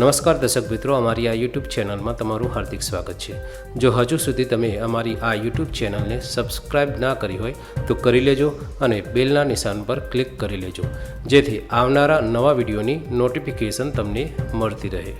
નમસ્કાર દર્શક મિત્રો, અમારી આ યુટ્યુબ ચેનલમાં તમારું હાર્દિક સ્વાગત છે. જો હજુ સુધી તમે અમારી આ યુટ્યુબ ચેનલને સબસ્ક્રાઇબ ના કરી હોય, તો કરી લેજો અને બેલના નિશાન પર ક્લિક કરી લેજો. જેથી આવનારા નવા વિડીયોની નોટિફિકેશન તમને મળતી રહે.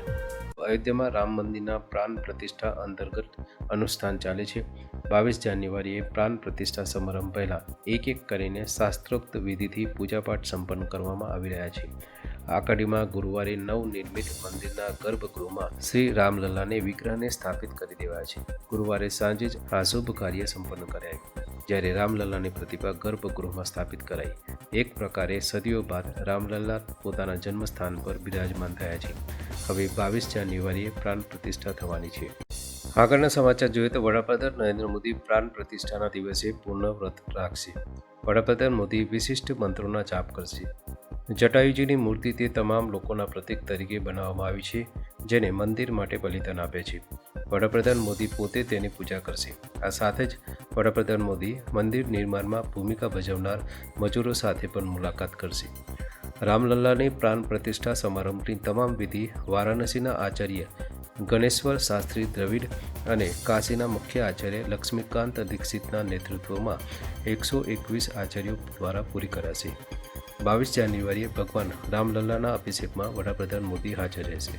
અયોધ્યામાં રામ મંદિરના પ્રાણ પ્રતિષ્ઠા અંતર્ગત અનુષ્ઠાન ચાલે છે. બાવીસ જાન્યુઆરીએ પ્રાણ પ્રતિષ્ઠા સમારંભ પહેલાં એક એક કરીને શાસ્ત્રોક્ત વિધિથી પૂજાપાઠ સંપન્ન કરવામાં આવી રહ્યા છે. આ કડીમાં ગુરુવારે નવનિર્મિત મંદિરના ગર્ભગૃહમાં શ્રી રામલલ્લાને વિગ્રહને સ્થાપિત કરી દેવાયા છે. ગુરુવારે સાંજે જ આ શુભ કાર્ય સંપન્ન કરાયું. જ્યારે રામલલ્લાની પ્રતિભા ગર્ભગૃહમાં સ્થાપિત કરાઈ. એક પ્રકારે સદીઓ બાદ રામલલ્લા પોતાના જન્મસ્થાન પર બિરાજમાન થયા છે. હવે બાવીસ જાન્યુઆરીએ પ્રાણ પ્રતિષ્ઠા થવાની છે. આગળના સમાચાર જોઈએ તો વડાપ્રધાન નરેન્દ્ર મોદી પ્રાણ પ્રતિષ્ઠાના દિવસે પૂર્ણ વ્રત રાખશે. વડાપ્રધાન મોદી વિશિષ્ટ મંત્રોના જાપ કરશે. જટાયુજીની મૂર્તિ તે તમામ લોકોના પ્રતીક તરીકે બનાવવામાં આવી છે, જેને મંદિર માટે બલિદાન આપે છે. વડાપ્રધાન મોદી પોતે તેની પૂજા કરશે. આ સાથે જ વડાપ્રધાન મોદી મંદિર નિર્માણમાં ભૂમિકા ભજવનાર મજૂરો સાથે પણ મુલાકાત કરશે. રામલલ્લાની પ્રાણ પ્રતિષ્ઠા સમારંભની તમામ વિધિ વારાણસીના આચાર્ય ગણેશ્વર શાસ્ત્રી દ્રવિડ અને કાશીના મુખ્ય આચાર્ય લક્ષ્મીકાંત દીક્ષિતના નેતૃત્વમાં એકસો એકવીસ આચાર્યો દ્વારા પૂરી કરાશે. બાવીસ જાન્યુઆરીએ ભગવાન રામલલ્લાના અભિષેકમાં વડાપ્રધાન મોદી હાજર રહેશે.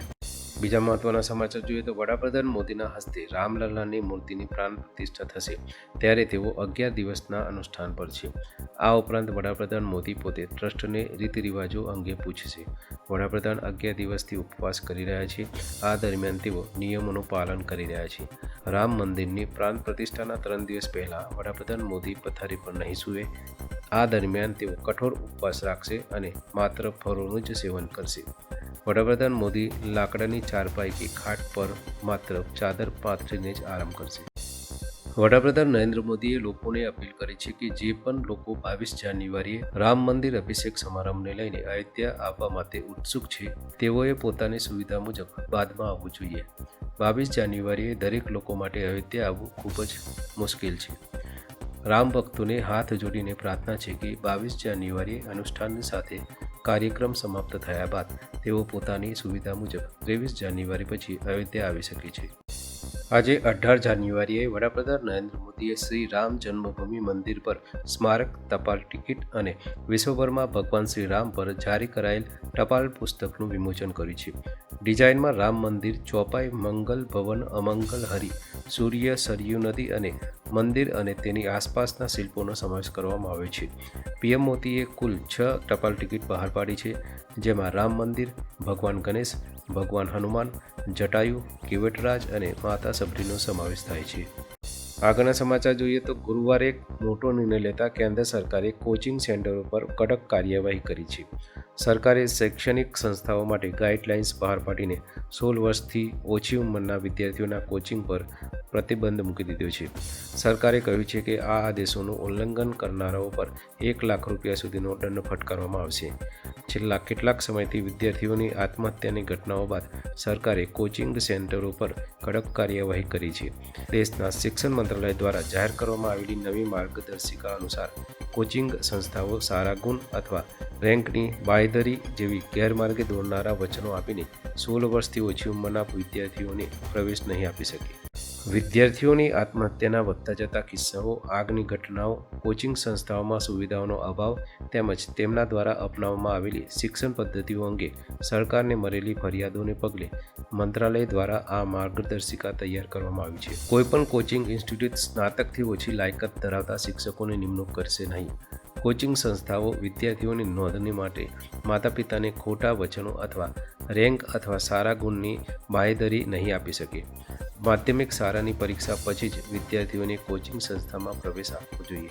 બીજા મહત્વના સમાચાર જોઈએ તો વડાપ્રધાન મોદીના હસ્તે રામલલ્લાની મૂર્તિની પ્રાણ પ્રતિષ્ઠા થશે, ત્યારે તેઓ અગિયાર દિવસના અનુષ્ઠાન પર છે. આ ઉપરાંત વડાપ્રધાન મોદી પોતે ટ્રસ્ટને રીતિ રિવાજો અંગે પૂછશે. વડાપ્રધાન અગિયાર દિવસથી ઉપવાસ કરી રહ્યા છે. આ દરમિયાન તેઓ નિયમોનું પાલન કરી રહ્યા છે. રામ મંદિરની પ્રાણ પ્રતિષ્ઠાના ત્રણ દિવસ પહેલાં વડાપ્રધાન મોદી પથારી પર નહીં સૂવે. આ દરમિયાન તેઓ કઠોર ઉપવાસ રાખશે અને માત્ર ફળોનું જ સેવન કરશે. વડાપ્રધાન મોદી લાકડાની ચારપાઈ કે ખાટ પર માત્ર ચાદર પાથરીને જ આરામ કરશે. વડાપ્રધાન નરેન્દ્ર મોદીએ લોકોને અપીલ કરી છે કે જે પણ લોકો બાવીસ જાન્યુઆરીએ રામ મંદિર અભિષેક સમારંભને લઈને અયોધ્યા આવવા માટે ઉત્સુક છે, તેઓએ પોતાની સુવિધા મુજબ બાદમાં આવવું જોઈએ. બાવીસ જાન્યુઆરીએ દરેક લોકો માટે અયોધ્યા આવવું ખૂબ જ મુશ્કેલ છે. રામ ભક્તોને હાથ જોડીને પ્રાર્થના છે કે બાવીસ જાન્યુઆરીએ અનુષ્ઠાનની સાથે કાર્યક્રમ સમાપ્ત થયા બાદ તેઓ પોતાની સુવિધા મુજબ ત્રેવીસ જાન્યુઆરી પછી અયોધ્યા આવી શકે છે. આજે અઢાર જાન્યુઆરીએ વડાપ્રધાન નરેન્દ્ર મોદીએ શ્રી રામ જન્મભૂમિ મંદિર પર સ્મારક, ટપાલ ટિકિટ અને વિશ્વભરમાં ભગવાન શ્રી રામ પર જારી કરાયેલ ટપાલ પુસ્તકનું વિમોચન કર્યું છે. ડિઝાઇનમાં રામ મંદિર, ચોપાઈ, મંગલ ભવન, અમંગલ હરિ, સૂર્ય, સરયુ નદી અને મંદિર અને તેની આસપાસના શિલ્પોનો સમાવેશ કરવામાં આવ્યો છે. પીએમ મોદીએ કુલ છ ટપાલ ટિકિટ બહાર પાડી છે, જેમાં રામ મંદિર, ભગવાન ગણેશ ભગવાન હનુમાન, જટાયુ, કિવેટરાજ અને માતા સબરીનો સમાવેશ થાય છે. આગળના સમાચાર જોઈએ તો ગુરુવારે એક મોટો નિર્ણય લેતા કેન્દ્ર સરકારે કોચિંગ સેન્ટરો પર કડક કાર્યવાહી કરી છે. સરકારે શૈક્ષણિક સંસ્થાઓ માટે ગાઈડલાઇન્સ બહાર પાડીને સોળ વર્ષથી ઓછી ઉંમરના વિદ્યાર્થીઓના કોચિંગ પર પ્રતિબંધ મૂકી દીધો છે. સરકારે કહ્યું છે કે આ આદેશોનું ઉલ્લંઘન કરનારાઓ પર એક લાખ રૂપિયા સુધીનો દંડ ફટકારવામાં આવશે. છેલ્લા કેટલાક સમયથી વિદ્યાર્થીઓની આત્મહત્યાની ઘટનાઓ બાદ સરકારે કોચિંગ સેન્ટરો પર કડક કાર્યવાહી કરી છે. દેશના શિક્ષણ મંત્રાલય દ્વારા જાહેર કરવામાં આવેલી નવી માર્ગદર્શિકા અનુસાર કોચિંગ સંસ્થાઓ સારા ગુણ અથવા રેન્કની બાંયધરી જેવી ગેરમાર્ગે દોરનારા વચનો આપીને સોળ વર્ષથી ઓછી ઉંમરના વિદ્યાર્થીઓને પ્રવેશ નહીં આપી શકે. વિદ્યાર્થીઓની આત્મહત્યાના વધતા જતા કિસ્સાઓ, આગની ઘટનાઓ, કોચિંગ સંસ્થાઓમાં સુવિધાઓનો અભાવ તેમજ તેમના દ્વારા અપનાવવામાં આવેલી શિક્ષણ પદ્ધતિઓ અંગે સરકારને મળેલી ફરિયાદોને પગલે મંત્રાલય દ્વારા આ માર્ગદર્શિકા તૈયાર કરવામાં આવી છે. કોઈપણ કોચિંગ ઇન્સ્ટિટ્યૂટ સ્નાતકથી ઓછી લાયકાત ધરાવતા શિક્ષકોની નિમણૂક કરશે નહીં. કોચિંગ સંસ્થાઓ વિદ્યાર્થીઓની નોંધણી માટે માતા પિતાને ખોટા વચનો અથવા રેન્ક અથવા સારા ગુણની બાહેધરી નહીં આપી શકે. માધ્યમિક શાળાની પરીક્ષા પછી જ વિદ્યાર્થીઓને કોચિંગ સંસ્થામાં પ્રવેશ આપવો જોઈએ.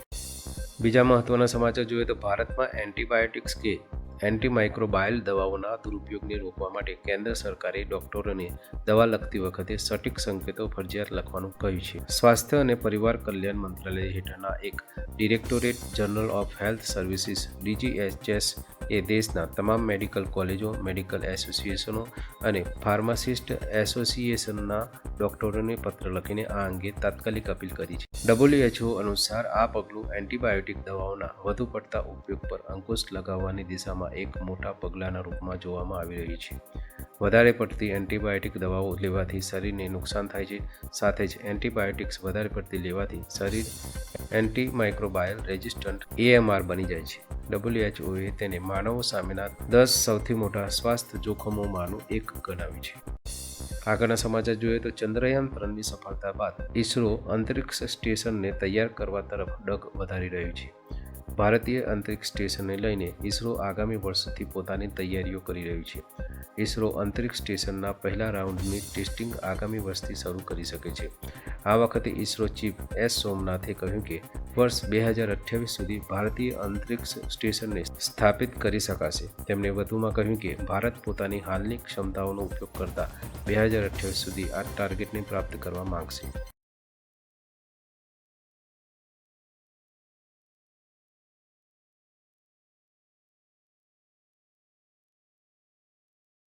બીજા મહત્વના સમાચાર જોઈએ તો ભારતમાં એન્ટીબાયોટિક્સ કે એન્ટીમાઇક્રોબાયલ દવાઓના દુરુપયોગને રોકવા માટે કેન્દ્ર સરકારે ડોક્ટરોને દવા લખતી વખતે સટીક સંકેતો ફરજિયાત લખવાનું કહ્યું છે. સ્વાસ્થ્ય અને પરિવાર કલ્યાણ મંત્રાલય હેઠળના એક directorate general of health services, DGHS એ દેશના તમામ મેડિકલ કોલેજો, મેડિકલ એસોસિએશનો અને ફાર્માસિસ્ટ એસોસિએશનના ડોક્ટરોને પત્ર લખીને આ અંગે તાત્કાલિક અપીલ કરી છે. ડબલ્યુએચઓ અનુસાર આ પગલું એન્ટીબાયોટિક દવાઓના વધુ પડતા ઉપયોગ પર અંકુશ લગાવવાની દિશામાં એક મોટા પગલાંના રૂપમાં જોવામાં આવી રહ્યું છે. વધારે પડતી એન્ટીબાયોટિક દવાઓ લેવાથી શરીરને નુકસાન થાય છે, સાથે જ એન્ટીબાયોટિક્સ વધારે પડતી લેવાથી શરીર એન્ટીમાઇક્રોબાયલ રેઝિસ્ટન્ટ એએમઆર બની જાય છે. ડબ્લ્યુએચઓએ તેને માનવો સામેના દસ સૌથી મોટા સ્વાસ્થ્ય જોખમોમાંનું એક ગણાવ્યું છે. આગળના સમાચાર જોઈએ તો ચંદ્રયાન ત્રણની સફળતા બાદ ઇસરો અંતરિક્ષ સ્ટેશનને તૈયાર કરવા તરફ ડગ વધારી રહ્યું છે. ભારતીય અંતરિક્ષ સ્ટેશનને લઈને ઇસરો આગામી વર્ષથી પોતાની તૈયારીઓ કરી રહ્યું છે. ઇસરો અંતરિક્ષ સ્ટેશનના પહેલા રાઉન્ડની ટેસ્ટિંગ આગામી વર્ષથી શરૂ કરી શકે છે. આ વખતે ઇસરો ચીફ એસ સોમનાથે કહ્યું કે, વર્ષ બે હજાર અઠ્યાવીસ સુધી ભારતીય અંતરિક્ષ સ્ટેશનને સ્થાપિત કરી શકાશે. તેમણે વધુમાં કહ્યું કે, ભારત પોતાની હાલની ક્ષમતાઓનો ઉપયોગ કરતા બે હજાર અઠ્યાવીસ સુધી આ ટાર્ગેટને પ્રાપ્ત કરવા માંગશે.